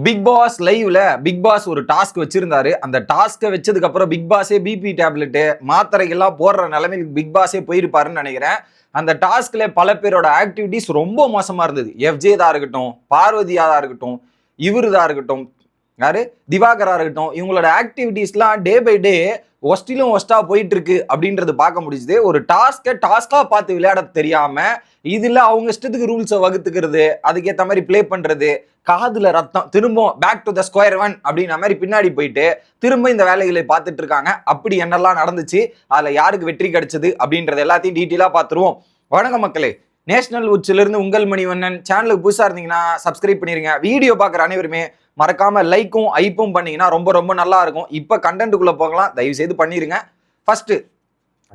Big pass லைவ்ல big pass ஒரு task வச்சிருந்தாரு. அந்த டாஸ்க்கை வச்சதுக்கு அப்புறம் பிக் பாஸே பிபி டேப்லெட்டு மாத்திரைகள்லாம் போடுற நிலைமைக்கு பிக் பாஸே போயிருப்பாருன்னு நினைக்கிறேன். அந்த டாஸ்க்ல பல பேரோட ஆக்டிவிட்டிஸ் ரொம்ப மோசமா இருந்தது. எஃப்ஜேதா இருக்கட்டும் பார்வதியாதா இருக்கட்டும் இவருதா இருக்கட்டும் யாரு? திவாகரா இருக்கட்டும் இவங்களோட ஆக்டிவிட்டீஸ்லாம் டே பை டே ஒஸ்டிலும் ஒஸ்டா போயிட்டு இருக்கு அப்படின்றது பார்க்க முடிஞ்சுது. ஒரு டாஸ்க்கை டாஸ்கா பார்த்து விளையாட தெரியாம இதுல அவங்க இஷ்டத்துக்கு ரூல்ஸை வகுத்துக்கிறது அதுக்கேற்ற மாதிரி ப்ளே பண்றது காதுல ரத்தம் திரும்ப back to the square one அப்படின்ற மாதிரி பின்னாடி போயிட்டு திரும்ப இந்த வேலைகளை பார்த்துட்டு இருக்காங்க அப்படி என்னெல்லாம் நடந்துச்சு அதுல யாருக்கு வெற்றி கிடைச்சது அப்படின்றது எல்லாத்தையும் டீட்டெயிலா பார்த்துருவோம். வணக்கம் மக்களே. நேஷனல் உச்சிலிருந்து உங்கள் மணிவண்ணன் சேனலுக்கு புதுசாக இருந்தீங்கன்னா சப்ஸ்கிரைப் பண்ணிருங்க. வீடியோ பார்க்குற அனைவருமே மறக்காம லைக்கும் ஐப்பும் பண்ணீங்கன்னா ரொம்ப ரொம்ப நல்லா இருக்கும். இப்போ கண்டென்ட்டுக்குள்ள போகலாம். தயவு செய்து பண்ணிருங்க. ஃபர்ஸ்ட்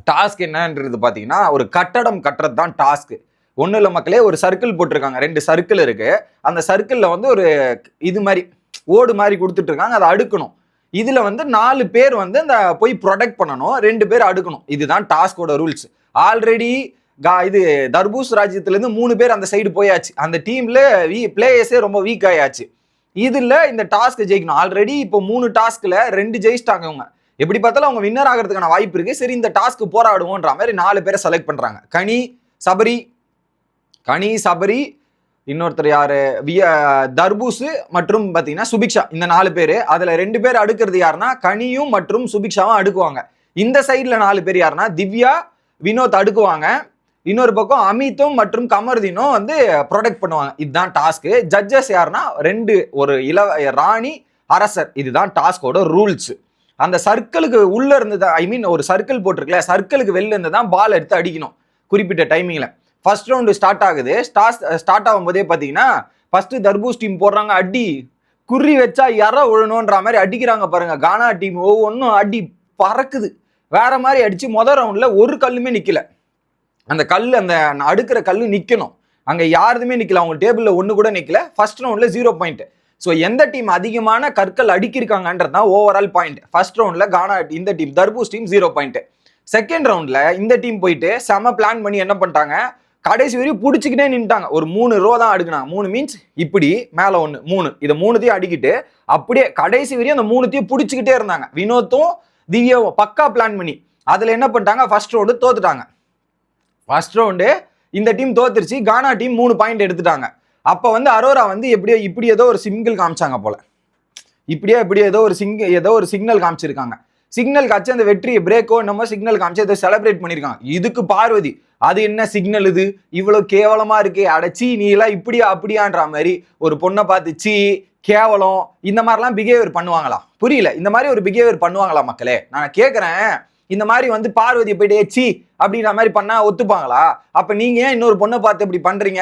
டாஸ்க் என்னன்றது பார்த்தீங்கன்னா ஒரு கட்டடம் கட்டுறது தான் டாஸ்க் ஒன்றும் இல்லை மக்களே ஒரு சர்க்கிள் போட்டிருக்காங்க. ரெண்டு சர்க்கிள் இருக்கு. அந்த சர்க்கிளில் வந்து ஒரு இது மாதிரி ஓடு மாதிரி கொடுத்துட்டு இருக்காங்க. அதை அடுக்கணும். இதில் வந்து நாலு பேர் வந்து இந்த போய் ப்ரொடெக்ட் பண்ணணும். ரெண்டு பேர் அடுக்கணும். இதுதான் டாஸ்கோட ரூல்ஸ் ஆல்ரெடி கா இது தர்பூஸ் ராஜ்யத்துலேருந்து மூணு பேர் அந்த சைடு போயாச்சு. அந்த டீமில் வீ பிளேயர்ஸே ரொம்ப வீக் ஆயாச்சு. இதில் இந்த டாஸ்க் ஜெயிக்கணும். ஆல்ரெடி இப்போ மூணு டாஸ்கில் ரெண்டு ஜெயிச்சிட்டாங்க அவங்க எப்படி பார்த்தாலும் அவங்க வின்னர் ஆகிறதுக்கான வாய்ப்பு இருக்கு. சரி இந்த டாஸ்க்கு போராடுவோன்ற மாதிரி நாலு பேரை செலக்ட் பண்ணுறாங்க கனி சபரி கனி சபரி இன்னொருத்தர் யாரு? விய தர்பூசு மற்றும் பார்த்தீங்கன்னா சுபிக்ஷா. இந்த நாலு பேர். அதில் ரெண்டு பேர் அடுக்கிறது யாருன்னா கனியும் மற்றும் சுபிக்ஷாவும் அடுக்குவாங்க. இந்த சைடில் நாலு பேர் யாருன்னா திவ்யா வினோத் அடுக்குவாங்க. இன்னொரு பக்கம் அமித்தும் மற்றும் கமர்தீனும் வந்து ப்ரொடெக்ட் பண்ணுவாங்க. இதுதான் டாஸ்க்கு ஜட்ஜஸ் யாருன்னா ரெண்டு ஒரு இள ராணி அரசர். இதுதான் டாஸ்கோட ரூல்ஸ் அந்த சர்க்கிளுக்கு உள்ள இருந்து தான் ஐ மீன் ஒரு சர்க்கிள் போட்டிருக்கல சர்க்கிளுக்கு வெளில இருந்து தான் பால் எடுத்து அடிக்கணும். குறிப்பிட்ட டைமிங்ல ஃபர்ஸ்ட் ரவுண்டு ஸ்டார்ட் ஆகுது. ஸ்டார்ட் ஸ்டார்ட் ஆகும்போதே பார்த்தீங்கன்னா ஃபர்ஸ்ட் தர்பூஸ் டீம் போடுறாங்க அடி. குறி வச்சா யார விழணுன்ற மாதிரி அடிக்கிறாங்க பாருங்க. கானா டீம் ஒவ்வொன்றும் அடி பறக்குது. வேற மாதிரி அடிச்சு மொதல் ரவுண்ட்ல ஒரு கல்லுமே நிக்கல. அந்த கல் அந்த அடுக்கிற கல் நிற்கணும் அங்கே யாருதுமே நிற்கல அவங்க டேபிளில் ஒன்று கூட நிற்கல ஃபர்ஸ்ட் ரவுண்டில் ஜீரோ பாயிண்ட் ஸோ எந்த டீம் அதிகமான கற்கள் அடுக்கியிருக்காங்கன்றது தான் ஓவரால் பாயிண்ட் ஃபர்ஸ்ட் ரவுண்டில் கானா இந்த team Tharboos team zero point second ரவுண்டில் இந்த டீம் போயிட்டு செம பிளான் பண்ணி என்ன பண்ணிட்டாங்க? கடைசி வரையும் பிடிச்சிக்கிட்டே நின்ட்டாங்க ஒரு மூணு ரோ தான் அடுக்குனாங்க. மூணு மீன்ஸ் இப்படி மேலே ஒன்று மூணு. இதை மூணுத்தையும் அடிக்கிட்டு அப்படியே கடைசி வரையும் அந்த மூணுத்தையும் பிடிச்சிக்கிட்டே இருந்தாங்க. வினோத்தும் திவ்யாவும் பக்கா பிளான் பண்ணி. அதில் என்ன பண்ணிட்டாங்க? ஃபர்ஸ்ட் ரவுண்டு தோத்துட்டாங்க. ஃபர்ஸ்ட் ரவுண்டு இந்த டீம் தோத்துருச்சு. கானா டீம் மூணு பாயிண்ட் எடுத்துட்டாங்க. அப்போ வந்து அரோரா வந்து எப்படியோ இப்படி ஏதோ ஒரு சிங்கிள் காமிச்சாங்க போல. இப்படியே இப்படியே ஏதோ ஒரு சிங்க ஏதோ ஒரு சிக்னல் காமிச்சிருக்காங்க. சிக்னல் காமிச்சு அந்த வெற்றியை பிரேக்கோ என்னமோ சிக்னல் காமிச்சு ஏதோ செலிப்ரேட் பண்ணியிருக்காங்க இதுக்கு பார்வதி அது என்ன சிக்னல் இது? இவ்வளோ கேவலமாக இருக்கு. அடைச்சி நீ எல்லாம் இப்படியா அப்படியான்ற மாதிரி ஒரு பொண்ணை பார்த்து சீ கேவலம். இந்த மாதிரிலாம் பிஹேவியர் பண்ணுவாங்களா? புரியல. இந்த மாதிரி ஒரு பிஹேவியர் பண்ணுவாங்களா மக்களே? நான் கேட்குறேன் இந்த மாதிரி வந்து பார்வதி போயிட்டு ஏச்சி அப்படின்ற மாதிரி பண்ணால் ஒத்துப்பாங்களா அப்போ நீங்கள் ஏன் இன்னொரு பொண்ணை பார்த்து இப்படி பண்ணுறீங்க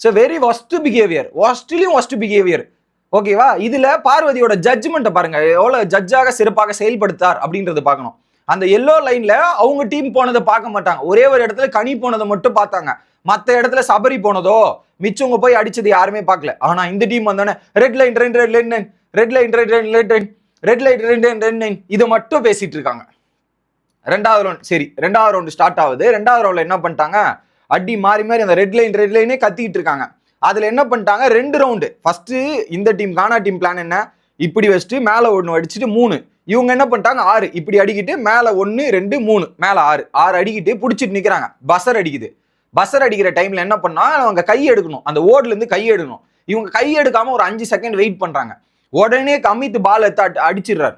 ஸோ வெரி ஒஸ்ட் பிஹேவியர் ஒஸ்ட்லேயும் ஒஸ்ட் பிஹேவியர் ஓகேவா இதில் பார்வதியோட ஜட்ஜ்மெண்ட்டை பாருங்கள் எவ்வளோ ஜட்ஜாக சிறப்பாக செயல்படுத்தார் அப்படின்றத பார்க்கணும் அந்த எல்லோ லைனில் அவங்க டீம் போனதை பார்க்க மாட்டாங்க ஒரே ஒரு இடத்துல கனி போனதை மட்டும் பார்த்தாங்க மற்ற இடத்துல சபரி போனதோ மிச்சவங்க போய் அடிச்சது யாருமே பார்க்கல ஆனால் இந்த டீம் வந்தோடனே red line red red line red line red red red line red light ரெண்டு ரெண்டு இதை மட்டும் பேசிட்டு இருக்காங்க ரெண்டாவது ரவுண்ட் சரி ரெண்டாவது ரவுண்டு ஸ்டார்ட் ஆகுது. ரெண்டாவது ரவுண்டில் என்ன பண்ணிட்டாங்க? அடி மாறி மாறி அந்த ரெட் லைன் ரெட் லைனே கத்திக்கிட்டு இருக்காங்க. அதில் என்ன பண்ணிட்டாங்க? ரெண்டு ரவுண்டு ஃபஸ்ட்டு இந்த டீம் கானா டீம் பிளான் என்ன? இப்படி வச்சுட்டு மேலே ஒன்று அடிச்சுட்டு மூணு. இவங்க என்ன பண்ணிட்டாங்க? ஆறு. இப்படி அடிக்கிட்டு மேலே ஒன்று ரெண்டு மூணு. மேலே ஆறு. ஆறு அடிக்கிட்டு பிடிச்சிட்டு நிற்கிறாங்க பஸ்ஸர் அடிக்குது. பஸ்ஸர் அடிக்கிற டைமில் என்ன பண்ணால் அவங்க கை எடுக்கணும். அந்த ஓட்லேருந்து கை எடுக்கணும். இவங்க கை எடுக்காமல் ஒரு அஞ்சு செகண்ட் வெயிட் பண்ணுறாங்க உடனே கம்மித்து பால் எடுத்து அடிச்சிடுறாரு.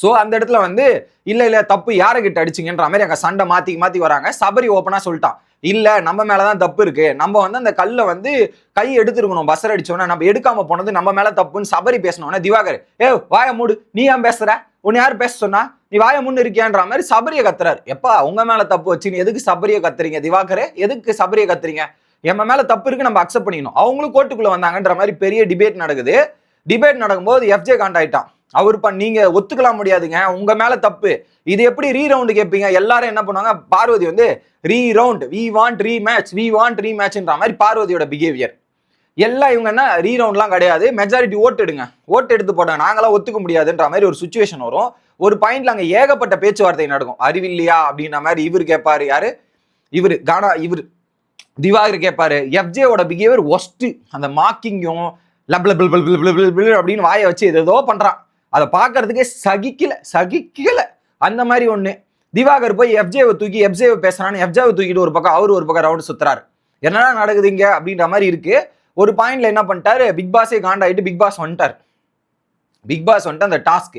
ஸோ அந்த இடத்துல வந்து இல்லை இல்லை தப்பு யாரை கிட்ட அடிச்சிங்கன்ற மாதிரி அங்கே சண்டை மாற்றி மாற்றி வராங்க. சபரி ஓப்பனாக சொல்லிட்டான். இல்லை நம்ம மேலே தான் தப்பு இருக்குது நம்ம வந்து அந்த கல்லை வந்து கை எடுத்துருக்கணும். பஸ்ஸர் அடிச்சோன்னா நம்ம எடுக்காமல் போனது நம்ம மேலே தப்புன்னு சபரி பேசணும்னா திவாகர் ஏ வாய மூடு. நீ ஏன் பேசுகிற உன்னை யார் பேச சொன்னா? நீ வாய முன்னு இருக்கியான்ற மாதிரி சபரியை கத்துறாரு. எப்பா உங்க மேல தப்பு வச்சு நீ எதுக்கு சபரியை கத்துறீங்க திவாகரே? எதுக்கு சபரியை கத்துறீங்க? எம்ம மேல தப்பு இருக்கு நம்ம அக்செப்ட் பண்ணிக்கணும். அவங்களும் கோர்ட்டுக்குள்ள வந்தாங்கன்ற மாதிரி பெரிய டிபேட் நடக்குது. டிபேட் நடக்கும்போது எஃப்ஜே காண்டாயிட்டான். அவர் பண் நீங்க ஒத்துக்கலாம் முடியாதுங்க. உங்க மேல தப்பு. இது எப்படி ரீ ரவுண்டு கேட்பீங்க எல்லாரும் என்ன பண்ணுவாங்க? பார்வதி வந்து re round we want rematch we want ரீ மேட்ச்ன்ற மாதிரி பார்வதியோட பிஹேவியர் எல்லாம் இவங்க என்ன? ரீ ரவுண்ட்லாம் கிடையாது. மெஜாரிட்டி ஓட்டு எடுங்க. ஓட்டு எடுத்து போட்டாங்க. நாங்களாம் ஒத்துக்க முடியாதுன்ற மாதிரி ஒரு சுச்சுவேஷன் வரும். ஒரு பாயிண்ட்ல அங்கே ஏகப்பட்ட பேச்சுவார்த்தை நடக்கும். அறிவில்லையா அப்படின்ற மாதிரி இவர் கேட்பாரு யாரு? இவர் கானா இவர். திவாகர் கேட்பாரு எஃப்ஜேவோட பிஹேவியர் ஒஸ்ட்டு அந்த மாக்கிங்கும் லப்ள அப்படின்னு வாயை வச்சு ஏதோ பண்ணுறான் அதை பார்க்கறதுக்கே சகிக்கல சகிக்கல. அந்த மாதிரி ஒன்று திவாகர் போய் எஃப்ஜேவை தூக்கி எஃப்ஜேவை பேசுறான்னு எஃப்ஜேவை தூக்கிட்டு ஒரு பக்கம் அவர் ஒரு பக்கம் ரவுண்ட் சுத்துறாரு. என்னடா நடக்குது இங்க அப்படின்ற மாதிரி இருக்கு. ஒரு பாயிண்ட்ல என்ன பண்ணிட்டாரு? பிக் பாஸே காண்டாயிட்டு பிக் பாஸ் வந்துட்டார். பிக் பாஸ் வந்துட்டு அந்த டாஸ்க்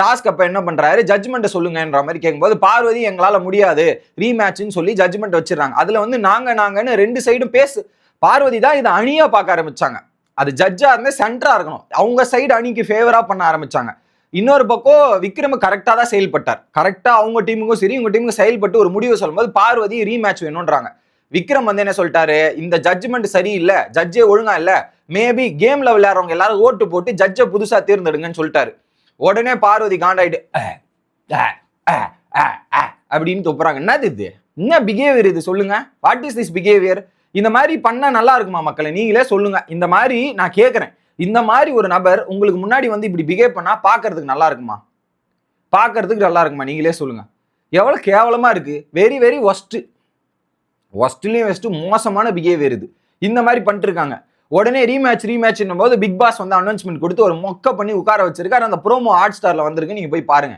டாஸ்க் அப்போ என்ன பண்ணுறாரு ஜட்மெண்ட்டை சொல்லுங்கன்ற மாதிரி கேட்கும்போது பார்வதி எங்களால் முடியாது. ரீமேட்ச்னு சொல்லி ஜட்மெண்ட் வச்சிடறாங்க. அதில் வந்து நாங்கள் நாங்கன்னு ரெண்டு சைடும் பேசு. பார்வதி தான் இதை அணியாக பார்க்க ஆரம்பிச்சாங்க. அது ஜட்ஜாக இருந்து சென்டராக இருக்கணும். அவங்க சைடு அணிக்கு ஃபேவராக பண்ண ஆரம்பிச்சாங்க. இன்னொரு பக்கம் விக்ரம் கரெக்டாக தான் செயல்பட்டார். கரெக்டாக அவங்க டீமுக்கும் சரி இவங்க டீமுக்கும் செயல்பட்டு ஒரு முடிவு சொல்லும்போது பார்வதி ரீமேட்ச் வேணுன்றாங்க விக்ரம் வந்து என்ன சொல்லிட்டாரு? இந்த ஜட்ஜ்மெண்ட் சரியில்லை ஜட்ஜே ஒழுங்கா இல்லை. மேபி கேம்ல விளையாடுறவங்க எல்லாரும் ஓட்டு போட்டு ஜட்ஜை புதுசாக தேர்ந்தெடுங்கன்னு சொல்லிட்டாரு. உடனே பார்வதி காண்டாயிட்டு அப்படின்னு துப்புறாங்க. என்னது இது? என்ன பிஹேவியர் இது? சொல்லுங்க. வாட் இஸ் திஸ் பிஹேவியர் இந்த மாதிரி பண்ணா நல்லா இருக்குமா மக்களை? நீங்களே சொல்லுங்க. இந்த மாதிரி நான் கேட்குறேன் இந்த மாதிரி ஒரு நபர் உங்களுக்கு முன்னாடி வந்து இப்படி பிஹேவ் பண்ணா பார்க்கறதுக்கு நல்லா இருக்குமா? பார்க்கறதுக்கு நல்லா இருக்குமா? நீங்களே சொல்லுங்க. எவ்வளவு கேவலமா இருக்கு. வெரி வெரி ஒஸ்ட் ஒஸ்ட்லயும் வெஸ்ட் மோசமான பிஹேவியர் இது. இந்த மாதிரி பண்ணிட்டு இருக்காங்க. உடனே ரீமேட்ச் ரீமேட்ச்னும் போது பிக் பாஸ் வந்து அனௌன்ஸ்மெண்ட் கொடுத்து ஒரு மொக்க பண்ணி உட்கார வச்சிருக்காரு. அந்த ப்ரோமோ ஹாட் ஸ்டார்ல வந்திருக்கு. நீங்க போய் பாருங்க.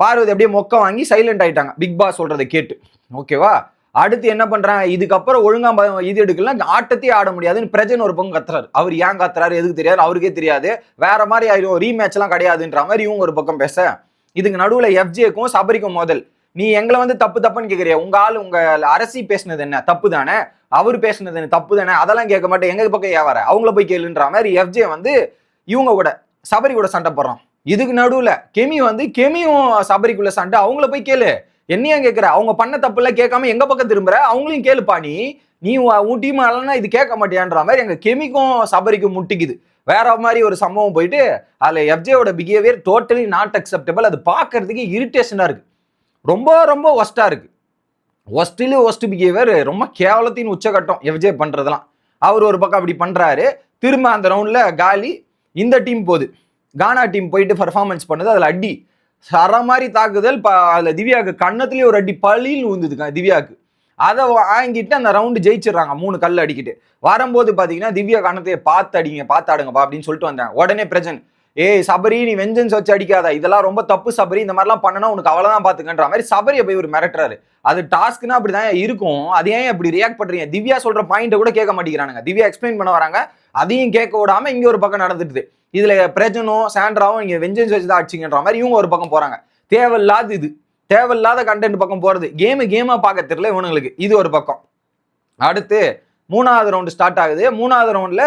பார்வதி அப்படியே மொக்க வாங்கி சைலண்ட் ஆயிட்டாங்க. பிக் பாஸ் சொல்றதை கேட்டு. ஓகேவா அடுத்து என்ன பண்றாங்க? இதுக்கப்புறம் ஒழுங்கா ப- இது எடுக்கலாம் ஆட்டத்தையே ஆட முடியாதுன்னு பிரஜன் ஒரு பக்கம் கத்துறாரு. அவர் ஏன் கத்துறாரு? எதுக்கு தெரியாது? அவருக்கே தெரியாது. வேற மாதிரி ஆயிரும். ரீமேட்ச் எல்லாம் கிடையாதுன்ற மாதிரி இவங்க ஒரு பக்கம் பேச. இதுக்கு நடுவுல எஃப்ஜேக்கும் சபரிக்கும் மோதல். நீ எங்களை வந்து தப்பு தப்புன்னு கேக்குறிய? உங்க ஆள் உங்க அரசி பேசுனது என்ன? தப்பு தானே? அவர் பேசுனது என்ன? தப்பு தானே? அதெல்லாம் கேட்க மாட்டேன். எங்க பக்கம் ஏன் வர? அவங்கள போய் கேளுன்ற மாதிரி எஃப்ஜே வந்து இவங்க கூட சபரி கூட சண்டை போடுறான். இதுக்கு நடுவுல கெமி வந்து கெமியும் சபரிக்குள்ள சண்டை. அவங்கள போய் கேளு. என்னையா கேட்குற அவங்க பண்ண தப்புல கேட்காம எங்க பக்கம் திரும்புற? அவங்களையும் கேளுப்பா நீ. நீ உன் டீம் இல்லைன்னா இது கேட்க மாட்டியான்ற மாதிரி எங்க கெமிக்கும் சபரிக்கும் முட்டிக்குது. வேற மாதிரி ஒரு சம்பவம் போயிட்டு அதில் எஃப்ஜேயோட பிஹேவியர் டோட்டலி நாட் அக்செப்டபிள் அது பார்க்கறதுக்கு இரிட்டேஷனாக இருக்குது ரொம்ப ரொம்ப ஒஸ்ட்டாக இருக்குது ஒஸ்டிலு ஒஸ்ட் பிஹேவியர் ரொம்ப கேவலத்தின் உச்சகட்டம் எஃப்ஜே பண்ணுறதுலாம் அவர் ஒரு பக்கம் அப்படி பண்ணுறாரு திரும்ப அந்த ரவுண்டில் காலி. இந்த டீம் போகுது. கானா டீம் போயிட்டு பர்ஃபார்மன்ஸ் பண்ணுது. அதில் அடி. சர மாதிரி தாக்குதல் ப- அதில் திவ்யாவுக்கு கன்னத்துலேயே ஒரு அடி பழின்னு விழுந்தது திவ்யாவுக்கு அதை வாங்கிட்டு அந்த ரவுண்டு ஜெயிச்சிடுறாங்க மூணு கல் அடிக்கிட்டு. வரும்போது பார்த்தீங்கன்னா திவ்யா கண்ணத்தையே பார்த்து அடிங்க பார்த்து ஆடுங்கப்பா அப்படின்னு சொல்லிட்டு வந்தாங்க. உடனே பிரஜன் ஏய் சபரி நீ வெஞ்சன்ஸ் வச்சு அடிக்காத. இதெல்லாம் ரொம்ப தப்பு சபரி. இந்த மாதிரிலாம் பண்ணனா உனக்கு அவ்வளோதான் பார்த்துக்கன்ற மாதிரி சபரியை போய் ஒரு மிரட்டுறாரு. அது டாஸ்க்னா அப்படிதான் இருக்கும். அது ஏன் இப்படி ரியாக்ட் பண்றீங்க? திவ்யா சொல்ற பாயிண்ட கூட கேட்க மாட்டேங்கிறானுங்க. திவ்யா எக்ஸ்பிளைன் பண்ண வராங்க. அதையும் கேட்க விடாம இங்க ஒரு பக்கம் நடந்துட்டு இதுல பிரஜனும் சாண்ட்ராவும் இங்க வெஞ்சன்ஸ் வச்சு தான் அடிச்சிங்கன்ற மாதிரி இவங்க ஒரு பக்கம் போறாங்க. தேவையில்லாத இது. தேவையில்லாத கண்டென்ட் பக்கம் போறது. கேம் கேமா பார்க்க தெரியல இவனுங்களுக்கு. இது ஒரு பக்கம். அடுத்து மூணாவது ரவுண்டு ஸ்டார்ட் ஆகுது. மூணாவது ரவுண்ட்ல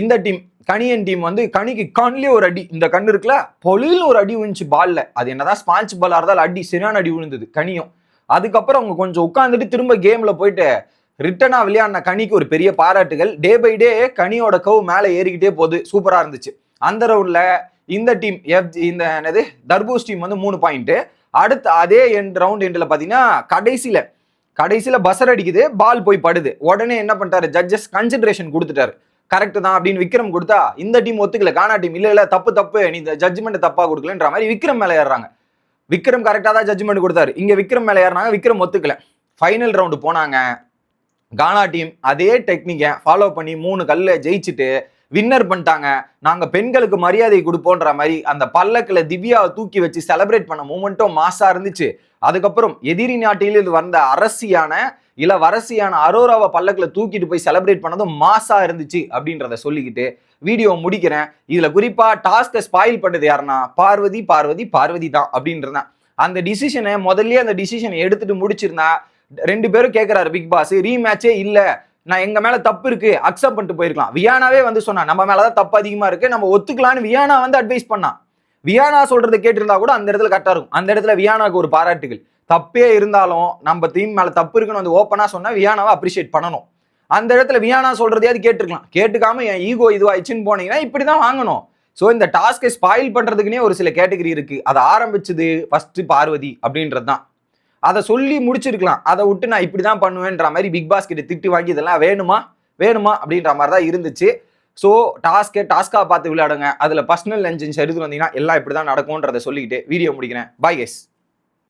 இந்த டீம் கணியன் டீம் வந்து கணிக்கு கண்லயே ஒரு அடி இந்த கண் இருக்குல்ல பொலில் ஒரு அடி விழுந்துச்சு பால்ல அது என்னதான் ஸ்பான்ச் பாலா இருந்தாலும் அடி சரியான அடி விழுந்தது கனியும். அதுக்கப்புறம் அவங்க கொஞ்சம் உட்காந்துட்டு திரும்ப கேம்ல போயிட்டு ரிட்டனா விளையாடின கனிக்கு ஒரு பெரிய பாராட்டுகள். டே பை டே கனியோட கவு மேலே ஏறிக்கிட்டே போகுது சூப்பரா இருந்துச்சு. அந்த ரவுண்ட்ல இந்த டீம் எஃப் இந்த என்னது தர்பூஸ் டீம் வந்து மூணு பாயிண்ட் அடுத்து அதே எண்ட் ரவுண்ட் எண்டில் பார்த்தீங்கன்னா கடைசியில கடைசியில பசர் அடிக்குது பால் போய் படுது. உடனே என்ன பண்ணிட்டாரு ஜட்ஜஸ் கன்சிடரேஷன் கொடுத்துட்டாரு. கரெக்ட் தான் அப்படின்னு விக்ரம் கொடுத்தா இந்த டீம் ஒத்துக்கல. கானா டீம் இல்லை இல்லை தப்பு தப்பு. நீ இந்த ஜட்ஜ்மெண்ட் தப்பாக கொடுக்கலன்ற மாதிரி விக்ரம் மேலே ஏறுறாங்க. விக்ரம் கரெக்டாக தான் ஜட்ஜ்மெண்ட் கொடுத்தாரு. இங்கே விக்ரம் மேலே ஏறினாங்க விக்ரம் ஒத்துக்கல. ஃபைனல் ரவுண்டு போனாங்க. கானா டீம் அதே டெக்னிக்கை ஃபாலோ பண்ணி மூணு கல்ல ஜெயிச்சுட்டு வின்னர் பண்ணிட்டாங்க. நாங்கள் பெண்களுக்கு மரியாதை கொடுப்போன்ற மாதிரி அந்த பல்லக்கில் திவ்யாவை தூக்கி வச்சு செலிப்ரேட் பண்ண மூமெண்ட்டும் மாசா இருந்துச்சு. அதுக்கப்புறம் எதிரி நாட்டிலிருந்து வந்த அரசியான இளவரசியான வரசியான அரோராவை பல்லக்கில் தூக்கிட்டு போய் செலிப்ரேட் பண்ணதும் மாசா இருந்துச்சு அப்படின்றத சொல்லிக்கிட்டு வீடியோ முடிக்கிறேன். இதுல குறிப்பா டாஸ்கை ஸ்பாயில் பண்ணது யாருன்னா பார்வதி பார்வதி பார்வதி தான் அப்படின்றதான் அந்த டிசிஷனை முதல்லயே அந்த டிசிஷனை எடுத்துட்டு முடிச்சிருந்தா ரெண்டு பேரும் கேட்கிறாரு பிக் பாஸ் ரீமேட்சே இல்ல. நான் எங்க மேல தப்பு இருக்கு. அக்செப்ட் பண்ணிட்டு போயிருக்கலாம். வியானாவே வந்து சொன்னா நம்ம மேலதான் தப்பு அதிகமா இருக்கு. நம்ம ஒத்துக்கலாம்னு வியானா வந்து அட்வைஸ் பண்ணான். வியானா சொல்றதை கேட்டிருந்தா கூட அந்த இடத்துல கரெக்டா இருக்கும். அந்த இடத்துல வியானாக்கு ஒரு பாராட்டுகள். தப்பே இருந்தாலும் நம்ம தீம் மேல தப்பு இருக்குன்னு வந்து ஓப்பனா சொன்னா வியானாவை அப்ரிஷியேட் பண்ணணும். அந்த இடத்துல வியானா சொல்றதையாவது கேட்டிருக்கலாம். கேட்டுக்காம என் ஈகோ இதுவாயிடுச்சுன்னு போனீங்கன்னா இப்படிதான் வாங்கணும். ஸோ இந்த டாஸ்கை ஸ்பாயில் பண்ணுறதுக்குனே ஒரு சில கேட்டகரி இருக்கு. அதை ஆரம்பிச்சது ஃபர்ஸ்ட் பார்வதி அப்படின்றது தான் அதை சொல்லி முடிச்சிருக்கலாம். அதை விட்டு நான் இப்படி தான் பண்ணுவேன்ற மாதிரி பிக் பாஸ் கிட்ட திட்டு வாங்கி இதெல்லாம் வேணுமா? வேணுமா? அப்படின்ற மாதிரி தான் இருந்துச்சு ஸோ டாஸ்க்கை டாஸ்க்காக பார்த்து விளையாடுங்க. அதில் பர்சனல் என்ஜின்ஸ் எடுத்து வந்தீங்கன்னா எல்லாம் இப்படி தான் நடக்கும்ன்றதை சொல்லிக்கிட்டு வீடியோ முடிக்கிறேன். பாய் எஸ்